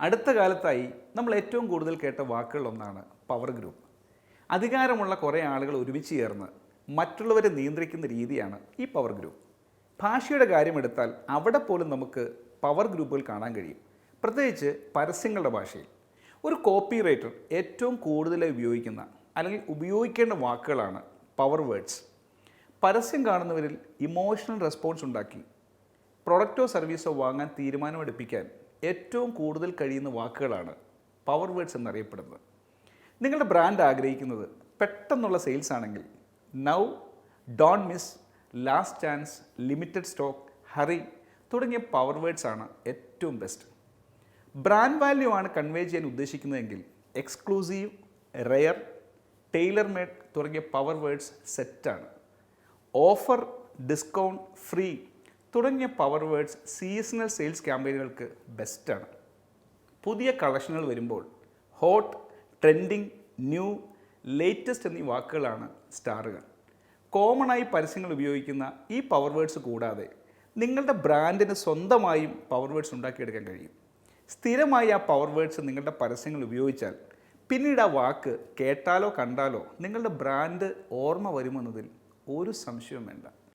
അടുത്ത കാലത്തായി നമ്മൾ ഏറ്റവും കൂടുതൽ കേട്ട വാക്കുകളൊന്നാണ് പവർ ഗ്രൂപ്പ് അധികാരമുള്ള കുറേ ആളുകൾ ഒരുമിച്ച് ചേർന്ന് മറ്റുള്ളവരെ നിയന്ത്രിക്കുന്ന രീതിയാണ് ഈ പവർ ഗ്രൂപ്പ് ഭാഷയുടെ കാര്യമെടുത്താൽ അവിടെ പോലും നമുക്ക് പവർ ഗ്രൂപ്പുകൾ കാണാൻ കഴിയും. പ്രത്യേകിച്ച് പരസ്യങ്ങളുടെ ഭാഷയിൽ. ഒരു കോപ്പി റൈറ്റർ ഏറ്റവും കൂടുതലായി ഉപയോഗിക്കുന്ന അല്ലെങ്കിൽ ഉപയോഗിക്കേണ്ട വാക്കുകളാണ് പവർ വേർഡ്സ് പരസ്യം കാണുന്നവരിൽ ഇമോഷണൽ റെസ്പോൺസ് ഉണ്ടാക്കി പ്രൊഡക്റ്റോ സർവീസോ വാങ്ങാൻ തീരുമാനമെടുപ്പിക്കാൻ ഏറ്റവും കൂടുതൽ കഴിയുന്ന വാക്കുകളാണ് പവർ വേർഡ്സ് എന്നറിയപ്പെടുന്നത്. നിങ്ങളുടെ ബ്രാൻഡ് ആഗ്രഹിക്കുന്നത് പെട്ടെന്നുള്ള സെയിൽസ് ആണെങ്കിൽ now don't miss last chance limited stock hurry തുടങ്ങിയ പവർ വേർഡ്സ് ആണ് ഏറ്റവും ബെസ്റ്റ് ബ്രാൻഡ് വാല്യൂ ആണ് കൺവേ ചെയ്യാൻ ഉദ്ദേശിക്കുന്നതെങ്കിൽ എക്സ്ക്ലൂസീവ് റെയർ ടൈലർ മേഡ് തുടങ്ങിയ പവർ വേർഡ്സ് സെറ്റാണ് ഓഫർ ഡിസ്കൗണ്ട് ഫ്രീ തുടങ്ങിയ പവർ വേർഡ്സ് സീസണൽ സെയിൽസ് ക്യാമ്പയിനുകൾക്ക് ബെസ്റ്റാണ് പുതിയ കളക്ഷനുകൾ വരുമ്പോൾ ഹോട്ട് ട്രെൻഡിങ് ന്യൂ ലേറ്റസ്റ്റ് എന്നീ വാക്കുകളാണ് സ്റ്റാറുകൾ. കോമണായി പരസ്യങ്ങൾ ഉപയോഗിക്കുന്ന ഈ പവർ വേർഡ്സ് കൂടാതെ നിങ്ങളുടെ ബ്രാൻഡിന് സ്വന്തമായും പവർ വേർഡ്സ് ഉണ്ടാക്കിയെടുക്കാൻ കഴിയും. സ്ഥിരമായി ആ പവർ വേർഡ്സ് നിങ്ങളുടെ പരസ്യങ്ങൾ ഉപയോഗിച്ചാൽ പിന്നീട് ആ വാക്ക് കേട്ടാലോ കണ്ടാലോ നിങ്ങളുടെ ബ്രാൻഡ് ഓർമ്മ വരുമെന്നതിൽ ഒരു സംശയവും വേണ്ട.